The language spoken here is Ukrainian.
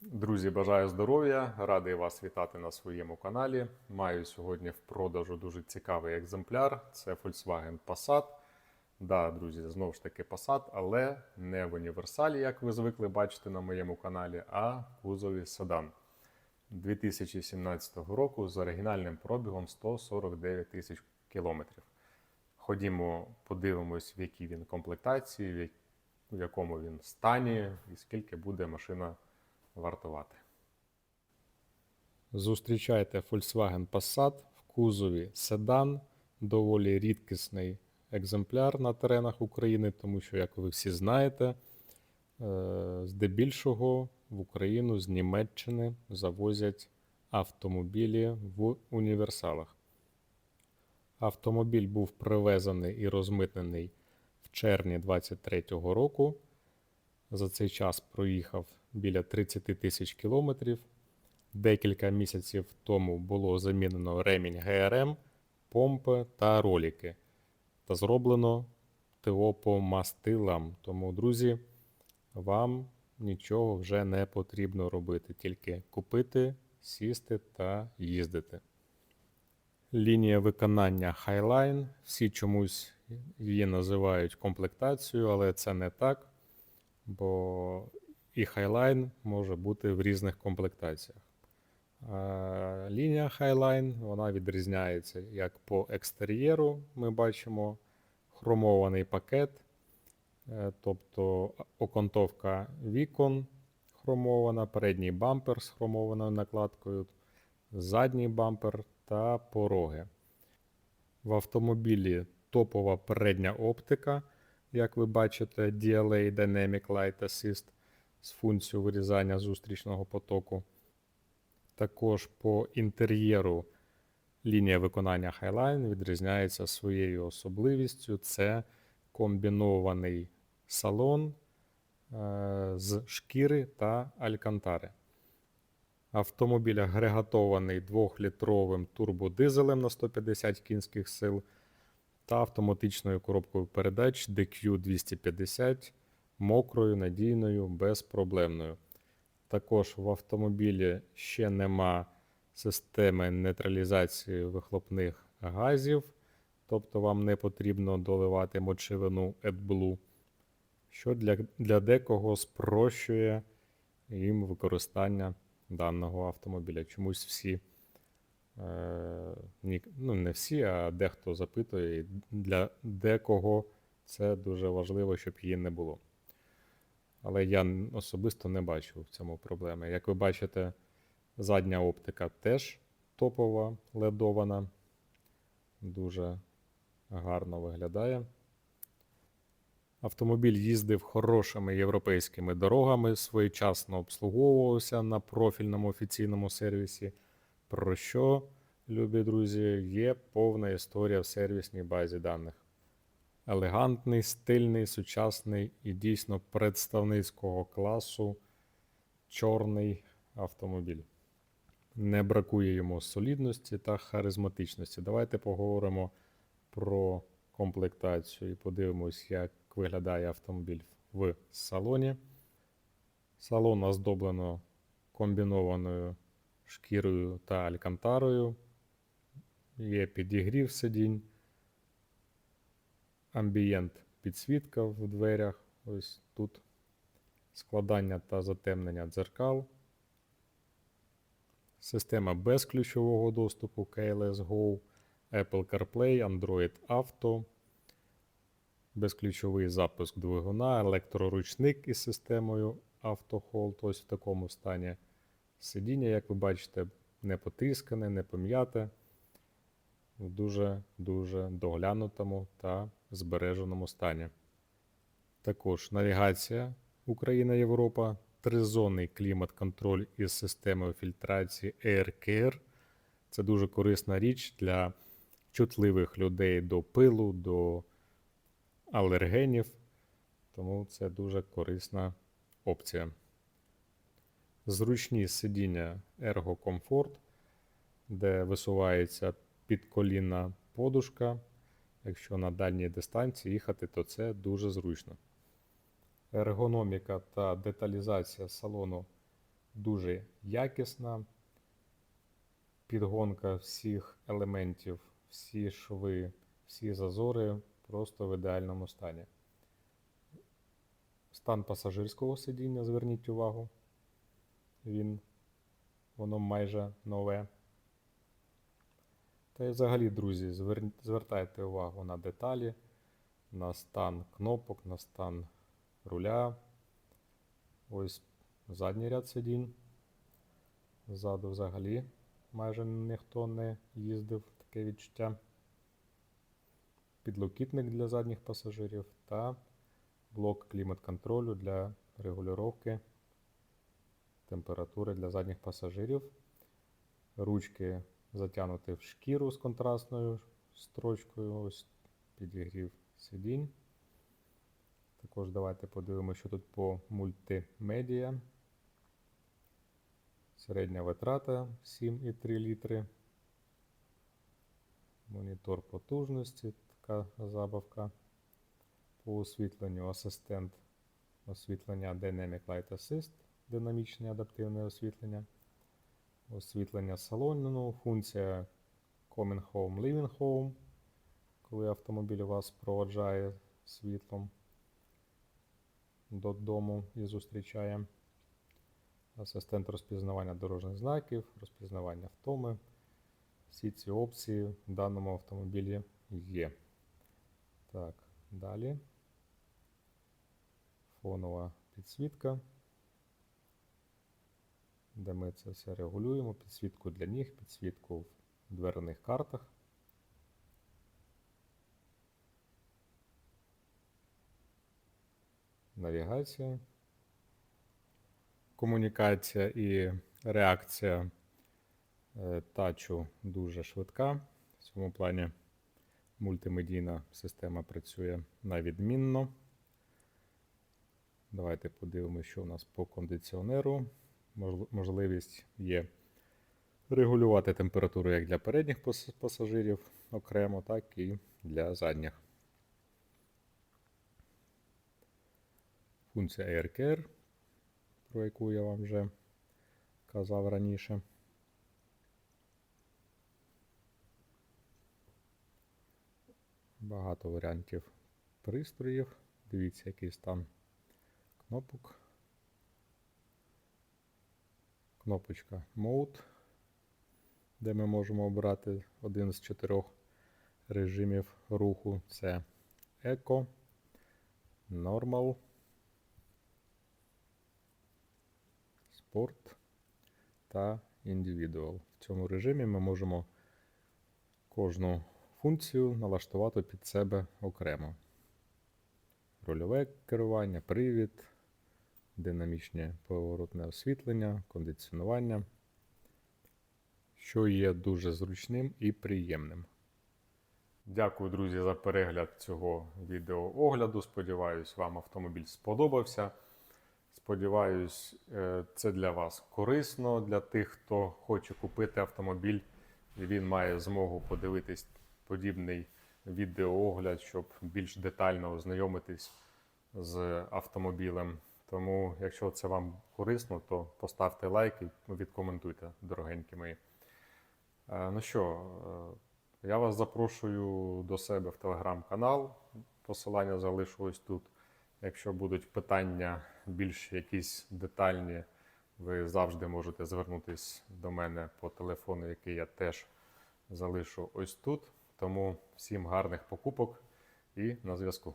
Друзі, бажаю здоров'я! Радий вас вітати на своєму каналі. Маю сьогодні в продажу дуже цікавий екземпляр. Це Volkswagen Passat. Да, друзі, знову ж таки Passat, але не в універсалі, як ви звикли бачити на моєму каналі, а в кузові седан 2017 року з оригінальним пробігом 149 тисяч кілометрів. Ходімо, подивимось, в якій він комплектації, в якому він стані і скільки буде машина вартувати. Зустрічайте Volkswagen Passat в кузові седан, доволі рідкісний екземпляр на теренах України, тому що, як ви всі знаєте, е, здебільшого в Україну з Німеччини завозять автомобілі в універсалах. Автомобіль був привезений і розмитнений в червні 2023 року. За цей час проїхав біля 30 тисяч кілометрів. Декілька місяців тому було замінено ремінь ГРМ, помпи та роліки. Та зроблено ТО по мастилам. Тому, друзі, вам нічого вже не потрібно робити, тільки купити, сісти та їздити. Лінія виконання Highline. Всі чомусь її називають комплектацією, але це не так, бо і Highline може бути в різних комплектаціях. Лінія Highline вона відрізняється як по екстер'єру. Ми бачимо хромований пакет, е, тобто окантовка вікон хромована, передній бампер з хромованою накладкою, задній бампер та пороги. В автомобілі топова передня оптика, як ви бачите, DLA Dynamic Light Assist з функцією вирізання зустрічного потоку. Також по інтер'єру лінія виконання Highline відрізняється своєю особливістю. Це комбінований салон е, з шкіри та алькантари. Автомобіль агрегатований 2-літровим турбодизелем на 150 кінських сил та автоматичною коробкою передач DQ250 мокрою, надійною, безпроблемною. Також в автомобілі ще нема системи нейтралізації вихлопних газів, тобто вам не потрібно доливати мочевину AdBlue, що для, для декого спрощує їм використання даного автомобіля. Чомусь всі, е, ну не всі, а дехто запитує, для декого це дуже важливо, щоб її не було. Але я особисто не бачу в цьому проблеми. Як ви бачите, задня оптика теж топова, ледована, дуже гарно виглядає. Автомобіль їздив хорошими європейськими дорогами, своєчасно обслуговувався на профільному офіційному сервісі. Про що, любі друзі, є повна історія в сервісній базі даних. Елегантний, стильний, сучасний і дійсно представницького класу чорний автомобіль. Не бракує йому солідності та харизматичності. Давайте поговоримо про комплектацію і подивимось, як виглядає автомобіль в салоні. Салон оздоблено комбінованою шкірою та алькантарою. Є підігрів сидінь, амбієнт підсвітка в дверях. Ось тут складання та затемнення дзеркал. Система безключового доступу KLS Go, Apple CarPlay, Android Auto, безключовий запуск двигуна, електроручник із системою Auto Hold, ось в такому стані. Сидіння, як ви бачите, не потріскане, не пом'яте, в дуже-дуже доглянутому та збереженому стані. Також навігація Україна-Європа, тризонний клімат-контроль із системою фільтрації AirCare. Це дуже корисна річ для чутливих людей до пилу, до алергенів. Тому це дуже корисна опція. Зручні сидіння Ergo Comfort, де висувається підколінна подушка. Якщо на дальній дистанції їхати, то це дуже зручно. Ергономіка та деталізація салону дуже якісна. Підгонка всіх елементів, всі шви, всі зазори просто в ідеальному стані. Стан пасажирського сидіння, зверніть увагу. Він, воно майже нове. Та й взагалі, друзі, звертайте увагу на деталі, на стан кнопок, на стан руля. Ось задній ряд сидінь. Ззаду взагалі майже ніхто не їздив, таке відчуття. Підлокітник для задніх пасажирів та блок клімат-контролю для регулювання температури для задніх пасажирів. Ручки затягнуті в шкіру з контрастною строчкою. Ось підігрів сидінь. Також давайте подивимося, що тут по мультимедіа. Середня витрата 7,3 літри. Монітор потужності, така забавка. По освітленню асистент освітлення Dynamic Light Assist, динамічне адаптивне освітлення. Освітлення салону, функція Coming Home, Living Home, коли автомобіль вас проводжає світлом додому і зустрічає. Асистент розпізнавання дорожніх знаків, розпізнавання втоми. Всі ці опції в даному автомобілі є. Так, далі. Фонова підсвітка, де ми це все регулюємо. Підсвітку для ніг, підсвітку в дверних картах. Навігація. Комунікація і реакція е, тачу дуже швидка. В цьому плані мультимедійна система працює на відмінно. Давайте подивимося, що у нас по кондиціонеру. Можл- Можливість є регулювати температуру як для передніх пасажирів окремо, так і для задніх. Функція Air Care, про яку я вам вже казав раніше. Багато варіантів пристроїв. Дивіться, який стан кнопок. Кнопочка Mode, де ми можемо обрати один з чотирьох режимів руху. Це Eco, Normal, Sport та Individual. В цьому режимі ми можемо кожну функцію налаштувати під себе окремо. Рульове керування, привід, динамічне поворотне освітлення, кондиціонування, що є дуже зручним і приємним. Дякую, друзі, за перегляд цього відеоогляду. Сподіваюсь, вам автомобіль сподобався. Сподіваюсь, е, це для вас корисно, для тих, хто хоче купити автомобіль, він має змогу подивитись подібний відеоогляд, щоб більш детально ознайомитись з автомобілем. Тому, якщо це вам корисно, то поставте лайк і відкоментуйте, дорогенькі мої. Е, Ну що, е, я вас запрошую до себе в телеграм-канал. Посилання залишу ось тут. Якщо будуть питання більш якісь детальні, ви завжди можете звернутися до мене по телефону, який я теж залишу ось тут. Тому всім гарних покупок і на зв'язку.